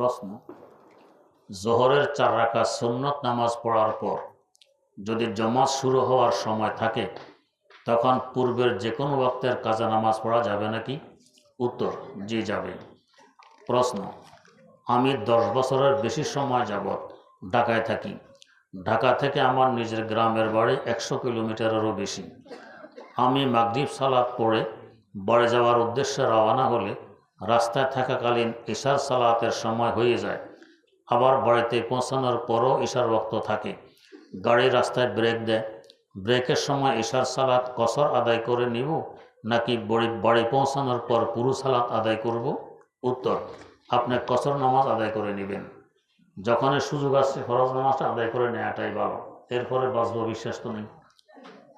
প্রশ্ন, জোহরের চার রাকাত সুন্নত নামাজ পড়ার পর যদি জমাত শুরু হওয়ার সময় থাকে, তখন পূর্বের যে কোনো ওয়াক্তের কাজা নামাজ পড়া যাবে নাকি? উত্তর, জি যাবে। প্রশ্ন, আমি দশ বছরের বেশি সময় যাবৎ ঢাকায় থাকি। ঢাকা থেকে আমার নিজের গ্রামের বাড়ি একশো কিলোমিটারেরও বেশি। আমি মাগরিব সালাদ পড়ে বাড়ি যাওয়ার উদ্দেশ্যে রওনা হলে রাস্তায় থাকাকালীন ঈশার সালাতের সময় হয়ে যায়। আবার বাড়িতে পৌঁছানোর পরও ঈশার রক্ত থাকে। গাড়ি রাস্তায় ব্রেক দেয়। ব্রেকের সময় ঈশার সালাত কসর আদায় করে নিব নাকি বাড়ি বাড়ি পৌঁছানোর পর পুরু সালাত আদায় করব? উত্তর, আপনি কসর নামাজ আদায় করে নেবেন। যখনই সুযোগ আসছে ফরজ নামাজটা আদায় করে নেওয়াটাই ভালো। এরপরে বাঁচব বিশ্বাস তো নেই।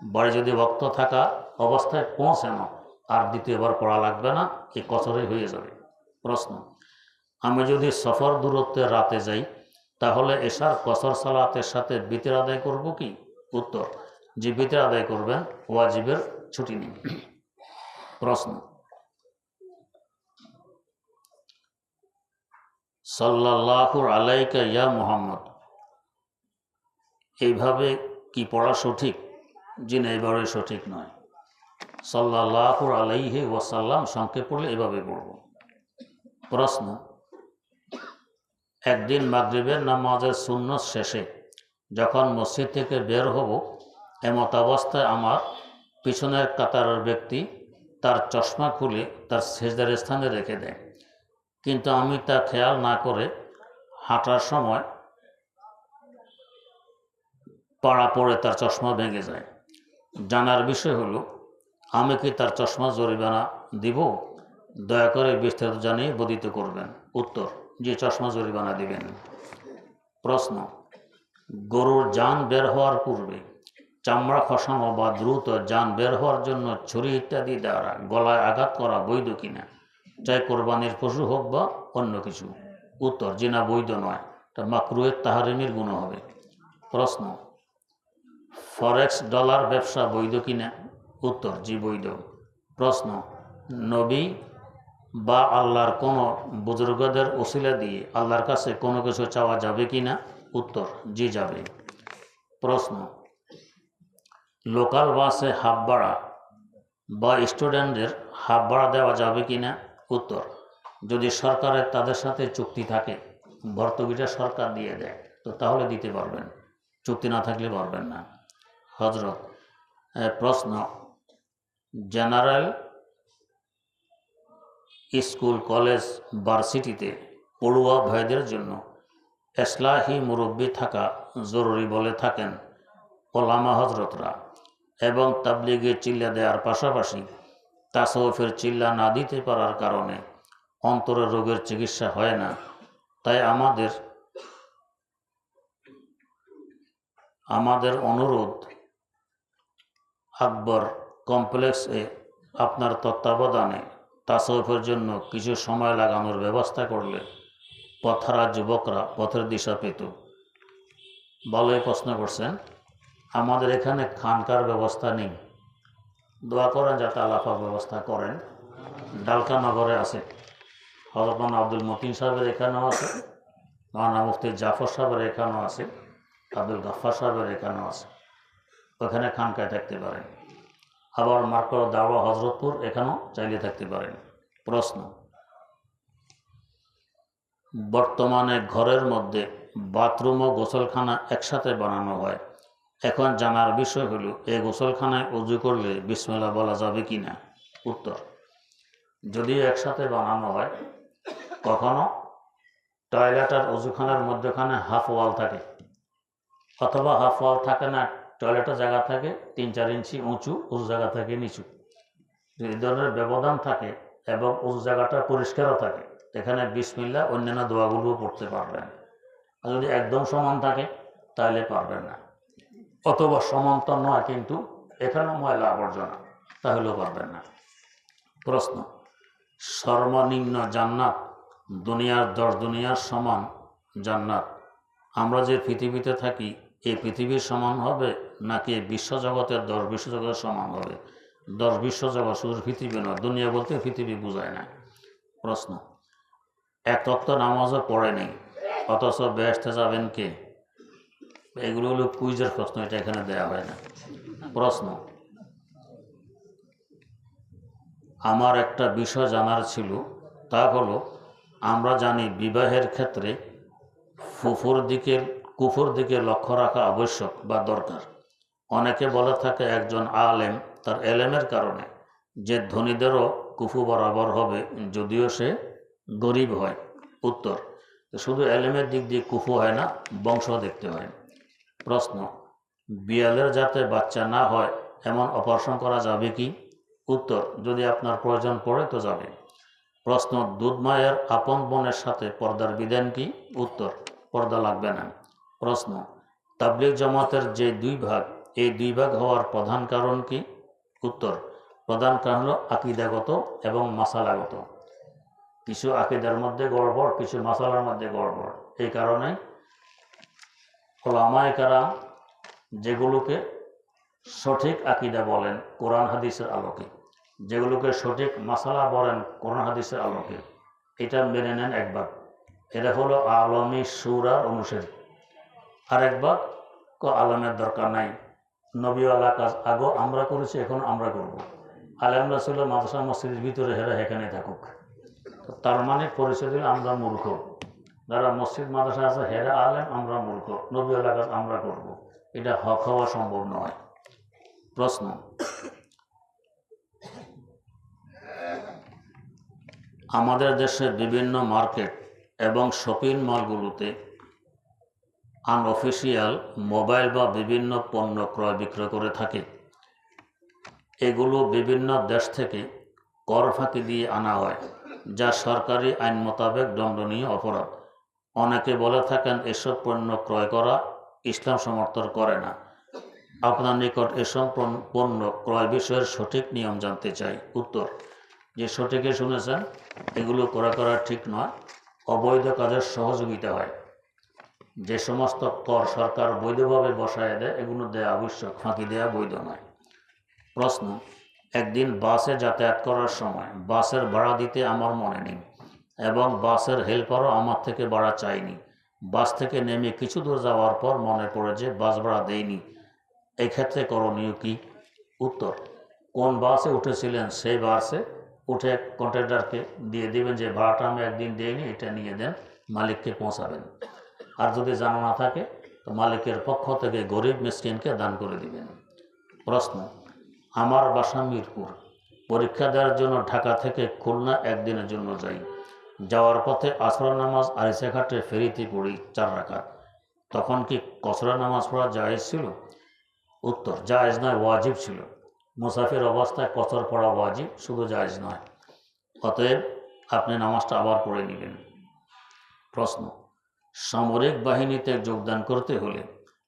বাড়ি যদি ভক্ত থাকা অবস্থায় পৌঁছানো আর দ্বিতীয়বার পড়া লাগবে না এই কসরে হয়ে যাবে। প্রশ্ন আমি যদি সফর দূরত্বে রাতে যাই, তাহলে এশার কসর সালাতের সাথে বিতের আদায় করব কি? উত্তর, যে বিতের আদায় করবেন ওয়াজিবের ছুটি নেই প্রশ্ন সাল্লাহুর আলাইকা ইয়া মোহাম্মদ, এইভাবে কি পড়া সঠিক? জি না এইভাবে সঠিক নয়। সাল্লাহুর আলাইহি ওয়াসাল্লাম সংক্ষেপ পড়লে এভাবে পড়ব। প্রশ্ন, একদিন মাগরিবের নামাজের শূন্য শেষে যখন মসজিদ থেকে বের হব, এমত অবস্থায় আমার পিছনের কাতারের ব্যক্তি তার চশমা খুলে তার সেজদার স্থানে রেখে দেয়। কিন্তু আমি তা খেয়াল না করে হাঁটার সময় পাড়া পড়ে তার চশমা ভেঙে যায়। জানার বিষয় হলো আমি কি তার চশমা জরিমানা দিব? দয়া করে বিস্তারিত জানিয়ে বোধিত করবেন। উত্তর, যে চশমা জরিমানা দিবেন। প্রশ্ন, গরুর যান বের হওয়ার পূর্বে চামড়া খসানো বা দ্রুত যান বের হওয়ার জন্য ছুরি ইত্যাদি দ্বারা গলায় আঘাত করা বৈধ কিনা? চাই কোরবানির পশু হোক বা অন্য কিছু। উত্তর, যে না বৈধ নয় তা মাকরুয়ের তাহারিমির গুণ হবে। প্রশ্ন, ফরেক্স ডলার ব্যবসা বৈধ কিনা? উত্তর, জি বৈধ। প্রশ্ন, নবী বা আল্লাহর কোনো বুজুর্গদের ওসিলা দিয়ে আল্লাহর কাছে কোনো কিছু চাওয়া যাবে কি না? উত্তর, জি যাবে। প্রশ্ন, লোকাল বাসে হাফ ভাড়া বা স্টুডেন্টদের হাফ ভাড়া দেওয়া যাবে কি না? উত্তর, যদি সরকারের তাদের সাথে চুক্তি থাকে, ভর্তুকিটা সরকার দিয়ে দেয়, তো তাহলে দিতে পারবেন। চুক্তি না থাকলে পারবেন না। হজরত প্রশ্ন জেনারেল স্কুল কলেজ ভার্সিটিতে পড়ুয়া ভাইদের জন্য এসলাহি মুরব্বী থাকা জরুরি বলে থাকেন ওলামা হজরতরা এবং তাবলিগে চিল্লা দেওয়ার পাশাপাশি তাসৌফের চিল্লা না দিতে পারার কারণে অন্তরের রোগের চিকিৎসা হয় না। তাই আমাদের আমাদের অনুরোধ, আকবর কমপ্লেক্সে আপনার তত্ত্বাবধানে তাসৌফের জন্য কিছু সময় লাগানোর ব্যবস্থা করলে পথহারা যুবকরা পথের দিশা পেত। ভালোই প্রশ্ন করছেন। আমাদের এখানে খানকার ব্যবস্থা নেই। দোয়া করেন যাতে আলাফা ব্যবস্থা করেন। ডালকা নগরে আছে। হজরতমান আব্দুল মতিন সাহেবের এখানেও আছে। মানা মুফতি জাফর সাহেবের এখানেও আছে। আব্দুল গাফার সাহেবের এখানেও আছে। ওখানে খানকায় থাকতে পারেন। আবার মার্কর দাওয়া হজরতপুর, এখানেও চাইলে থাকতে পারেন। প্রশ্ন। বর্তমানে ঘরের মধ্যে বাথরুম ও গোসলখানা একসাথে বানানো হয়। এখন জানার বিষয় হলো, এই গোসলখানায় উজু করলে বিসমেলা বলা যাবে কি না উত্তর। যদি একসাথে বানানো হয়, কখনো টয়লেট আর উজুখানার মধ্যখানে হাফ ওয়াল থাকে, অথবা হাফ ওয়াল থাকে না টয়লেটের জায়গা থাকে তিন চার ইঞ্চি উঁচু উঁচু জায়গা থাকে নিচু। যদি ধরনের ব্যবধান থাকে এবং উঁচু জায়গাটা পরিষ্কারও থাকে, এখানে বিসমিল্লা অন্যান্য দোয়াগুলোও পড়তে পারবেন। আর যদি একদম সমান থাকে, তাহলে পারবেন না। অথবা সমান তো নয় কিন্তু এখানে ময়লা আবর্জনা, তাহলেও পারবেন না। প্রশ্ন, সর্বনিম্ন জান্নাত দুনিয়ার দশ দুনিয়ার সমান জান্নাত। আমরা যে পৃথিবীতে থাকি, এই পৃথিবীর সমান হবে নাকি বিশ্বজগতের দশ বিশ্বজগতের সমান হবে? দশ বিশ্বজগৎ শুধু পৃথিবী নয়, দুনিয়া বলতে পৃথিবী বোঝায় না। প্রশ্ন এক রক্ত নামাজও পড়েনি অথচ ব্যস্ত যাবেন কে? এগুলো হলো কুইজের প্রশ্ন, এটা এখানে দেয়া হয় না। প্রশ্ন, আমার একটা বিষয় জানার ছিল, তা হলো, আমরা জানি বিবাহের ক্ষেত্রে ফুফুর দিকে কুফুর দিকে লক্ষ্য রাখা আবশ্যক বা দরকার। অনেকে বলে থাকে একজন আলেম তার এলেমের কারণে। যে ধনীদেরও কুফু বরাবর হবে, যদিও সে গরিব হয়। উত্তর, শুধু এলেমের দিক দিয়ে কুফু হয় না বংশ দেখতে হয়। প্রশ্ন, বিয়ালের যাতে বাচ্চা না হয়, এমন অপারেশন করা যাবে কি? উত্তর, যদি আপনার প্রয়োজন পড়ে তো যাবে। প্রশ্ন, দুধ মায়ের আপন বোনের সাথে পর্দার বিধান কি? উত্তর, পর্দা লাগবে না। প্রশ্ন, তাবলিগ জামাতের যে দুই ভাগ এই দুই ভাগ হওয়ার প্রধান কারণ কি? উত্তর। প্রধান কারণ হলো আকিদাগত এবং মাসালাগত। কিছু আকিদার মধ্যে গড়বড়, কিছু মাসালার মধ্যে গড়বড়। এই কারণে ওলামায় কারাম যেগুলোকে সঠিক আকিদা বলেন কোরআন হাদিসের আলোকে, যেগুলোকে সঠিক মাসালা বলেন কোরআন হাদিসের আলোকে, এটা মেনে নেন এক ভাগ। এটা হলো আলমী সুরার অনুসারী। ভাগ ক আলমের দরকার নাই। নবী আল্লাহ কাজ, আগো আমরা করেছি, এখন আমরা করব। আলেম রাসুল মাদ্রাসা মসজিদের ভিতরে হেরা এখানে থাকুক। তার মানে পরিচয় দিলে আমরা মূর্খ। যারা মসজিদ মাদ্রাসা আছে, হেরা আলেম, আমরা মূর্খ। নবী আল্লাহ কাজ আমরা করব। এটা হক হওয়া সম্ভব নয়। প্রশ্ন। আমাদের দেশে বিভিন্ন মার্কেট এবং শপিং মলগুলোতে আনঅফিসিয়াল মোবাইল বা বিভিন্ন পণ্য ক্রয় বিক্রয় করে থাকে। এগুলো বিভিন্ন দেশ থেকে কর ফাঁকি দিয়ে আনা হয়, যা সরকারি আইন মোতাবেক দণ্ডনীয় অপরাধ। অনেকে বলে থাকেন, এসব পণ্য ক্রয় করা ইসলাম সমর্থন করে না। আপনার নিকট এসব পণ্য- ক্রয় বিষয়ের সঠিক নিয়ম জানতে চাই। উত্তর, যে সঠিকে শুনেছেন, এগুলো করা করা ঠিক নয়, অবৈধ কাজের সহযোগিতা হয়। যে সমস্ত কর সরকার বৈধভাবে বসায় দেয়, এগুলো দেওয়া আবশ্যক, ফাঁকি দেওয়া বৈধ নয়। প্রশ্ন, একদিন বাসে যাতায়াত করার সময় বাসের ভাড়া দিতে আমার মনে নেই এবং বাসের হেল্পারও আমার থেকে ভাড়া চাইনি বাস থেকে নেমে কিছু দূর যাওয়ার পর মনে পড়ে যে বাস ভাড়া দেয়নি এক্ষেত্রে করণীয় কি? উত্তর, কোন বাসে উঠেছিলেন সেই বাসে উঠে কন্ট্রাক্টরকে দিয়ে দেবেন যে ভাড়াটা আমি একদিন দিইনি, এটা নিয়ে দেন, মালিককে পৌঁছাবেন। আর যদি জানা না থাকে, তো মালিকের পক্ষ থেকে গরিব মিসকিনকে দান করে দিবেন। প্রশ্ন, আমার বাসা মিরপুর। পরীক্ষা দেওয়ার জন্য ঢাকা থেকে খুলনা একদিনের জন্য যাই। যাওয়ার পথে আসরা নামাজ আরিসাঘাটে ফেরিতে পড়ি চার রাকাত। তখন কি কসরা নামাজ পড়া জায়েজ ছিল? উত্তর, জায়েজ নয়, ওয়াজিব ছিল। মুসাফির অবস্থায় কসর পড়া ওয়াজিব, শুধু জায়েজ নয়। অতএব আপনি নামাজটা আবার পড়ে নেবেন। প্রশ্ন সামরিক বাহিনীতে যোগদান করতে হলে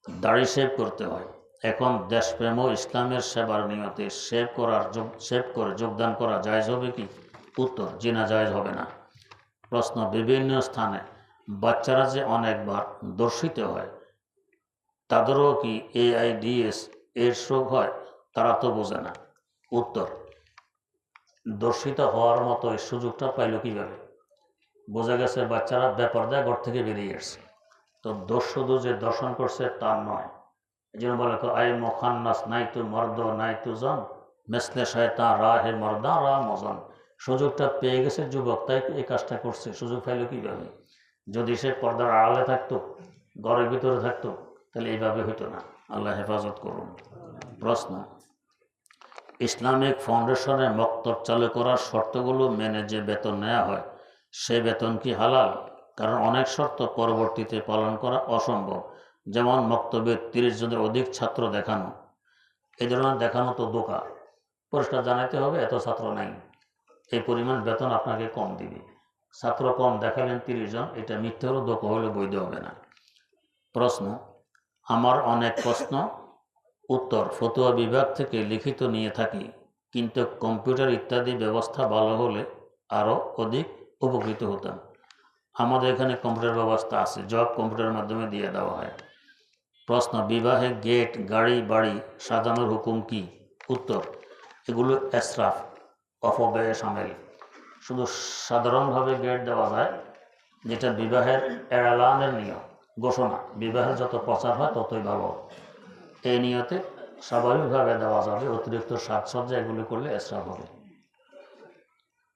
দাড়ি সেভ করতে হয়। এখন দেশপ্রেম ও ইসলামের সেবার নিয়তে সেভ করার সেভ করে যোগদান করা জায়জ হবে কি? উত্তর, জিনা জায়জ হবে না। প্রশ্ন, বিভিন্ন স্থানে বাচ্চারা যে অনেকবার দর্শিত হয়, তাদেরও কি এআইডিএস এর রোগ হয়? তারা তো বোঝে না। উত্তর, দর্শিত হওয়ার মতো এই সুযোগটা পাইল কীভাবে? বোঝা গেছে বাচ্চারা ব্যাপার দেয় ঘর থেকে বেরিয়ে আসছে। তো দোষ শুধু যে দর্শন করছে তা নয়। এই জন্য বলে আই মোখান্নাস, নাই তু মর্দ, নাই তু জন। মেসলে শয়তান, রা হে মর্দা, রা মজন। সুযোগটা পেয়ে গেছে যুবক, তাই এই কাজটা করছে। সুযোগ পাইল কীভাবে? যদি সে পর্দার আড়ালে থাকতো, ঘরের ভিতরে থাকতো, তাহলে এইভাবে হতো না। আল্লাহ হেফাজত করুন। প্রশ্ন, ইসলামিক ফাউন্ডেশনের মক্তব চালু করার শর্তগুলো মেনে যে বেতন নেওয়া হয় সে বেতন কি হালাল? কারণ অনেক শর্ত পরবর্তীতে পালন করা অসম্ভব। যেমন মক্তব্যে তিরিশ জনের অধিক ছাত্র দেখানো। এই ধরনের দেখানো তো দোকা পরিষ্কার জানাইতে হবে, এত ছাত্র নাই। এই পরিমাণ বেতন আপনাকে কম দিবে। ছাত্র কম দেখালেন তিরিশ জন, এটা মিথ্যে হলো দোকা হলে বৈধ হবে না। প্রশ্ন, আমার অনেক প্রশ্ন। উত্তর, ফতুয়া বিভাগ থেকে লিখিত নিয়ে থাকি। কিন্তু কম্পিউটার ইত্যাদি ব্যবস্থা ভালো হলে আরও অধিক উপকৃত হতাম আমাদের এখানে কম্পিউটার ব্যবস্থা আছে, জব কম্পিউটারের মাধ্যমে দিয়ে দেওয়া হয়। প্রশ্ন, বিবাহে গেট, গাড়ি, বাড়ি সাজানোর হুকুম কি? উত্তর, এগুলো এসরাফ অপব্যয়ে সামিল। শুধু সাধারণভাবে গেট দেওয়া যায়, যেটা বিবাহের এড়ালানের নিয়ম, ঘোষণা। বিবাহের যত প্রচার হয় ততই ভালো। এই নিয়তে স্বাভাবিকভাবে দেওয়া যাবে অতিরিক্ত সাজসজ্জা এগুলো করলে এসরাফ হবে।